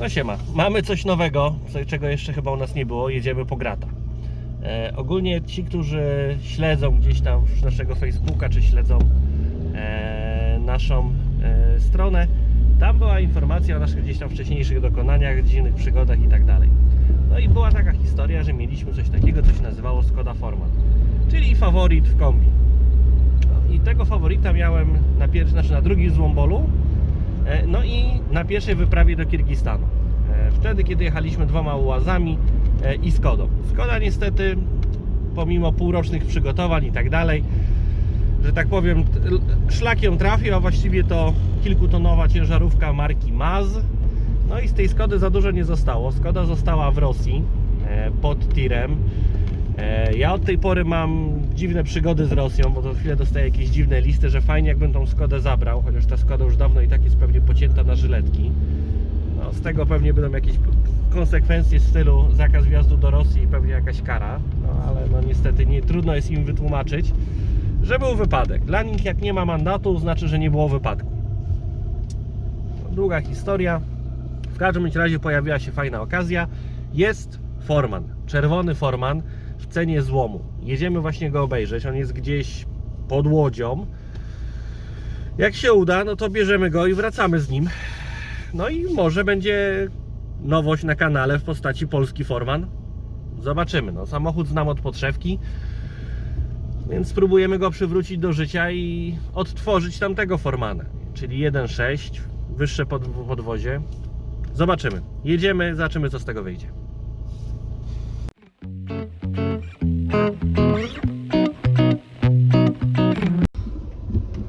No siema, mamy coś nowego, czego jeszcze chyba u nas nie było, jedziemy po grata. E, ogólnie ci, którzy śledzą gdzieś tam naszego Facebooka, czy śledzą e, naszą e, stronę, tam była informacja o naszych gdzieś tam wcześniejszych dokonaniach, dziwnych przygodach i tak dalej. No i była taka historia, że mieliśmy coś takiego, co się nazywało Skoda Forman, czyli faworyt w kombi. No I tego faworyta miałem na pierwszy, znaczy na drugim złombolu, i na pierwszej wyprawie do Kirgistanu. E, Wtedy, kiedy jechaliśmy dwoma ułazami e, i Skodą. Skoda niestety, pomimo półrocznych przygotowań i tak dalej, że tak powiem, szlakiem trafił, a właściwie to kilkutonowa ciężarówka marki MAZ. No i z tej Skody za dużo nie zostało. Skoda została w Rosji e, pod tirem. E, Ja od tej pory mam dziwne przygody z Rosją, bo co chwilę dostaję jakieś dziwne listy, że fajnie jakbym tą Skodę zabrał, chociaż ta Skoda już dawno i tak jest pewnie pocięta na żyletki. No, z tego pewnie będą jakieś konsekwencje w stylu zakaz wjazdu do Rosji i pewnie jakaś kara, no ale no niestety nie, trudno jest im wytłumaczyć, że był wypadek. Dla nich jak nie ma mandatu, znaczy, że nie było wypadku. No, długa historia. W każdym razie pojawiła się fajna okazja. Jest Forman, czerwony Forman w cenie złomu. Jedziemy właśnie go obejrzeć. On jest gdzieś pod łodzią. Jak się uda, no to bierzemy go i wracamy z nim. No i może będzie nowość na kanale w postaci polski Forman. Zobaczymy. No, samochód znam od podszewki. Więc spróbujemy go przywrócić do życia i odtworzyć tamtego Formana. Czyli 1.6, wyższe pod, podwozie. Zobaczymy. Jedziemy, zobaczymy co z tego wyjdzie.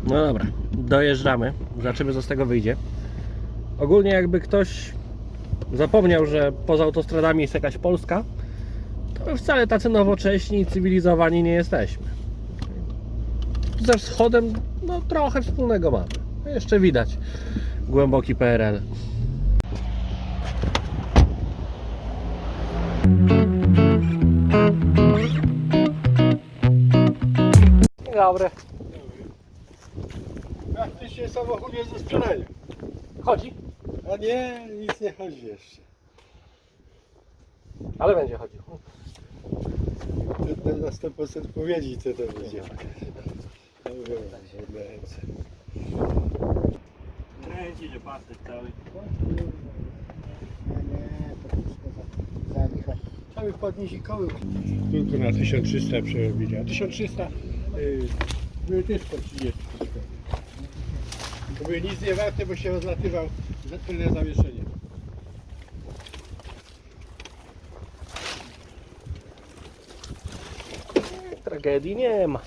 No dobra, dojeżdżamy. Zobaczymy co z tego wyjdzie. Ogólnie jakby ktoś zapomniał, że poza autostradami jest jakaś Polska, to my wcale tacy nowocześni i cywilizowani nie jesteśmy. Ze wschodem no trochę wspólnego mamy. Jeszcze widać głęboki PRL. Dobry. Praktycznie samochód jest do sprzedania. Chodzi, A nie, nic nie chodzi jeszcze. ale będzie chodził. To na 100% powiedzieć co to będzie. No wiem, ręce. Kręci się pasek cały. Cały podnieś koły. Tylko na 1300 przerobili. A 1300 yy, były też po 30. To były nic nie warte, bo się rozlatywał za tylne zawieszenie. Tragedii nie ma.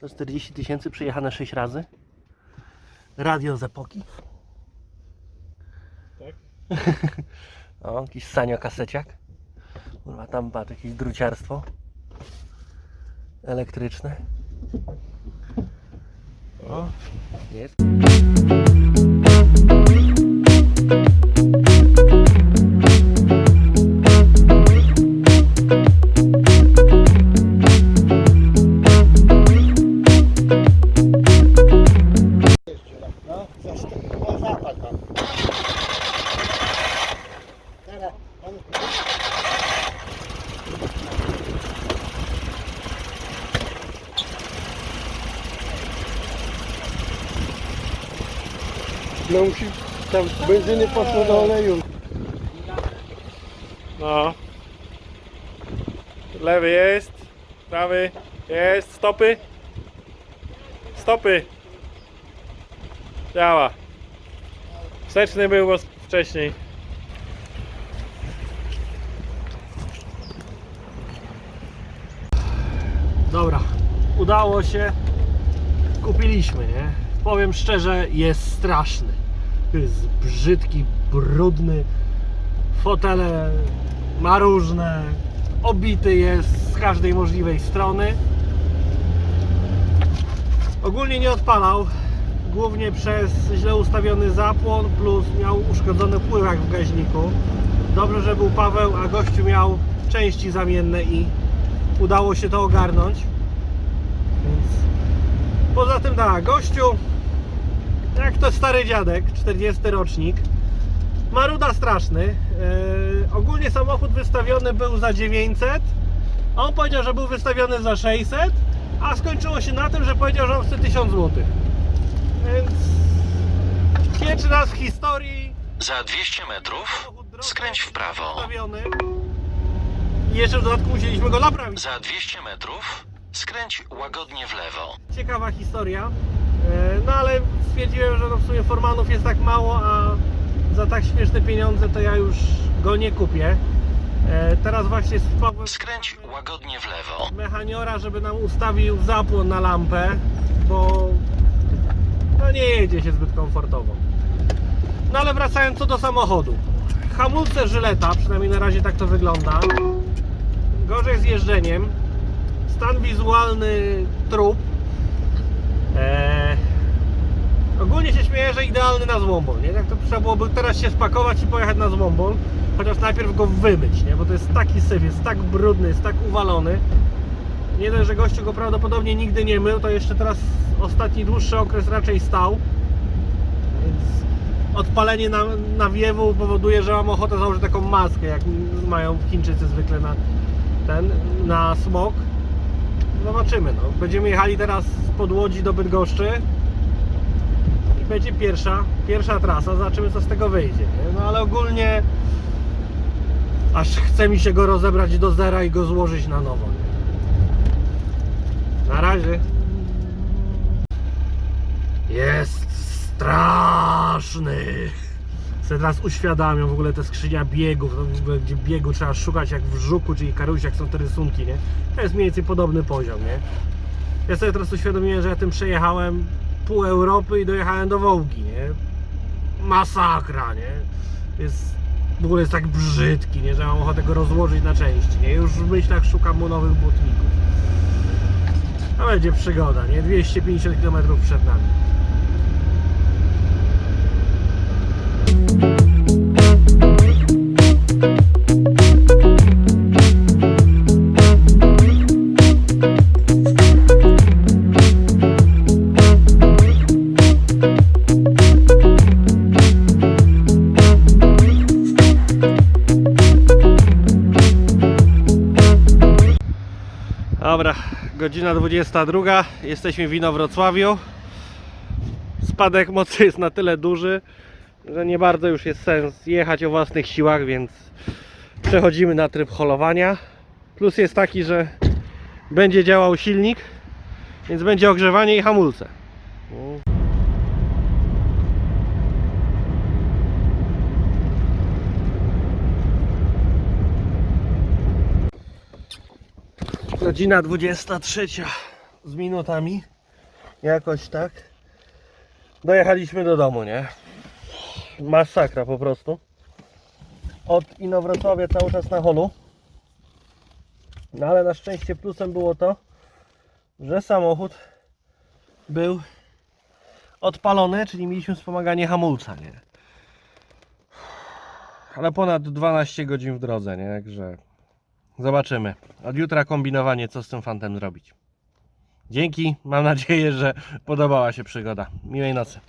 To 40 tysięcy przejechane 6 razy. Radio z epoki. O, jakiś sanio kaseciak. Kurwa, tam patrz, jakieś druciarstwo. Elektryczne. O, jest. No, za zapad. No musi tam benzyny poszło do oleju. No. Lewy jest, prawy jest, stopy. Stopy. Działa. Wsteczny był wcześniej. Dobra, udało się. Kupiliśmy, nie? Powiem szczerze, jest straszny. Jest brzydki, brudny. Fotele ma różne. Obity jest z każdej możliwej strony. Ogólnie nie odpalał. Głównie przez źle ustawiony zapłon, plus miał uszkodzony pływak w gaźniku. Dobrze, że był Paweł, a gościu miał części zamienne i udało się to ogarnąć. Więc Poza tym tak, gościu, jak to stary dziadek, 40 rocznik, maruda straszny. Yy, ogólnie samochód wystawiony był za 900, a on powiedział, że był wystawiony za 600, a skończyło się na tym, że powiedział, że on chce 1000 zł. Więc pierwszy raz w historii Za 200 metrów skręć w prawo. wystawiony. I jeszcze w dodatku musieliśmy go naprawić. Za 200 metrów skręć łagodnie w lewo. ciekawa historia. E, No ale stwierdziłem, że no w sumie Formanów jest tak mało, a za tak śmieszne pieniądze to ja już go nie kupię. E, Teraz właśnie sprawę Skręć łagodnie w lewo. mechaniora, żeby nam ustawił zapłon na lampę, bo no nie jedzie się zbyt komfortowo. No ale wracając co do samochodu. Hamulce Żyleta, przynajmniej na razie tak to wygląda. Gorzej z jeżdżeniem. Stan wizualny trup. Eee, ogólnie się śmieję, że idealny na złombol, nie? Jak to trzeba byłoby teraz się spakować i pojechać na złombol, chociaż najpierw go wymyć, nie? Bo to jest taki syf, jest tak brudny, jest tak uwalony. Nie dość, że gościu go prawdopodobnie nigdy nie mył, to jeszcze teraz ostatni dłuższy okres raczej stał. Więc odpalenie na, nawiewu powoduje, że mam ochotę założyć taką maskę, jak mają Chińczycy zwykle na ten, na smog. Zobaczymy, no. Będziemy jechali teraz z Podłodzi do Bydgoszczy i będzie pierwsza, pierwsza trasa, zobaczymy co z tego wyjdzie, nie? No ale ogólnie aż chce mi się go rozebrać do zera i go złożyć na nowo, nie? Na razie. Jest straszny. Sobie teraz uświadamiam w ogóle te skrzynia biegów, no ogóle, gdzie biegu trzeba szukać jak w żuku, czyli karusiach są te rysunki, nie? To jest mniej więcej podobny poziom, nie? Ja sobie teraz uświadomiłem, że ja tym przejechałem pół Europy i dojechałem do Wołgi, nie? Masakra, nie? Jest, w ogóle jest tak brzydki, nie? Że mam ochotę go rozłożyć na części, nie? Już w myślach szukam mu nowych butników. A będzie przygoda, nie? 250 km przed nami. Dobra, godzina 22, jesteśmy w Inowrocławiu. Spadek mocy jest na tyle duży, że nie bardzo już jest sens jechać o własnych siłach, więc przechodzimy na tryb holowania. Plus jest taki, że będzie działał silnik, więc będzie ogrzewanie i hamulce. Godzina 23 z minutami. Jakoś tak. Dojechaliśmy do domu, nie? Masakra po prostu. Od Inowrocławia cały czas na holu. No ale na szczęście plusem było to, że samochód był odpalony, czyli mieliśmy wspomaganie hamulca, nie? Ale ponad 12 godzin w drodze, nie? Także Zobaczymy. Od jutra kombinowanie, co z tym fantem zrobić. Dzięki. Mam nadzieję, że podobała się przygoda. Miłej nocy.